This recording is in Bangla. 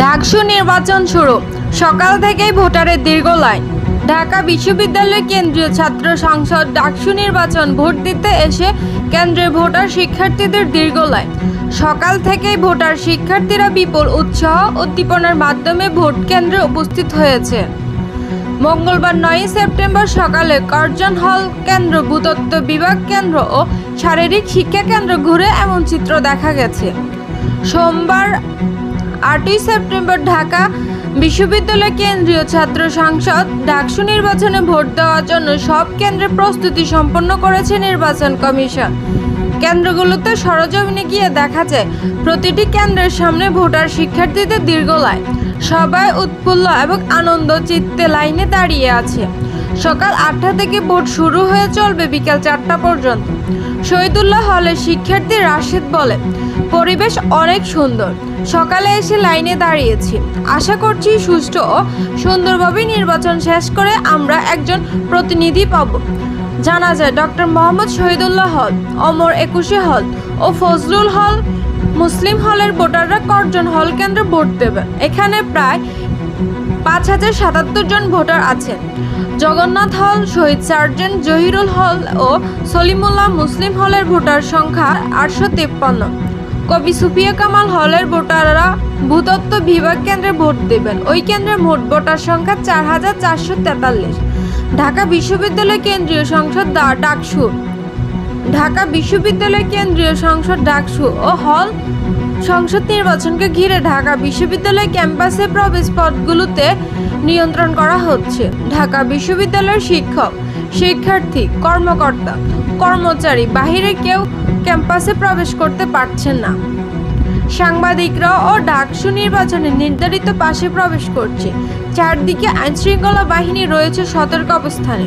ডাকসু নির্বাচন শুরু। সকাল থেকেই ভোটারের দীর্ঘ লাইন। ঢাকা বিশ্ববিদ্যালয় কেন্দ্রীয় ছাত্র সংসদ ডাকসু নির্বাচন ভোট দিতে এসে কেন্দ্রের ভোটার শিক্ষার্থীদের দীর্ঘ লাইন। সকাল থেকেই ভোটার শিক্ষার্থীরা বিপুল উৎসাহ, উদ্দীপনার মাধ্যমে ভোট কেন্দ্রে উপস্থিত হয়েছে। মঙ্গলবার নয়ই সেপ্টেম্বর সকালে কার্জন হল কেন্দ্র, ভূতত্ত্ব বিভাগ কেন্দ্র ও শারীরিক শিক্ষা কেন্দ্র ঘুরে এমন চিত্র দেখা গেছে। সোমবার আটই সেপ্টেম্বর ঢাকা বিশ্ববিদ্যালয় কেন্দ্রীয় ছাত্র সংসদ ডাকসু নির্বাচনে ভোট দেওয়ার জন্য সব কেন্দ্রে প্রস্তুতি সম্পন্ন করেছে নির্বাচন কমিশন। কেন্দ্রগুলোতে সরজমিনে গিয়ে দেখা যায়, প্রতিটি কেন্দ্রের সামনে ভোটার শিক্ষার্থীদের দীর্ঘ লাইন, সবাই উৎফুল্ল এবং আনন্দ চিত্তে লাইনে দাঁড়িয়ে আছে। সকাল আটটা থেকে ভোট শুরু হয়ে চলবে বিকেল চারটা পর্যন্ত। শহীদুল্লাহ হলের শিক্ষার্থী রাশেদ বলে পরিবেশ অনেক সুন্দর। সকালে এসে লাইনে দাঁড়িয়েছি। আশা করছি সুষ্ঠু ও সুন্দরভাবে নির্বাচন শেষ করে আমরা একজন প্রতিনিধি পাব। জানা যায়, ডক্টর মোহাম্মদ শহীদুল্লাহ হল অমর একুশে হল ও ফজলুল হল, মুসলিম হলের ভোটাররা কর্জন হল কেন্দ্রে ভোট দেবে। এখানে প্রায় পাঁচ হাজার সাতাত্তর জন ভোটার আছেন। জগন্নাথ হল, শহীদ সার্জেন্ট জহিরুল হল ও সলিমুল্লাহ মুসলিম হলের ভোটার সংখ্যা আটশো তেপ্পান্ন। কবি সুফিয়া কামাল হলের ভোটাররা ভূতত্ত্ব বিভাগ কেন্দ্রে ভোট দেবেন। ওই কেন্দ্রে মোট ভোটার সংখ্যা চার হাজার চারশো তেতাল্লিশ। ঢাকা বিশ্ববিদ্যালয় কেন্দ্রীয় সংসদ ডাকসু। ঢাকা বিশ্ববিদ্যালয় কেন্দ্রীয় সংসদ ডাকসু ও হল সংসদ নির্বাচনকে ঘিরে ঢাকা বিশ্ববিদ্যালয় ক্যাম্পাসে প্রবেশ পথগুলোতে নিয়ন্ত্রণ করা হচ্ছে। ঢাকা বিশ্ববিদ্যালয়ের শিক্ষক, শিক্ষার্থী, কর্মকর্তা, কর্মচারী, বাহিরে কেউ ক্যাম্পাসে প্রবেশ করতে পারছেন না। সাংবাদিকরা ও ডাকসু নির্বাচনে নির্ধারিত পাশে প্রবেশ করছে। চারদিকে আইনশৃঙ্খলা বাহিনী রয়েছে সতর্ক অবস্থানে।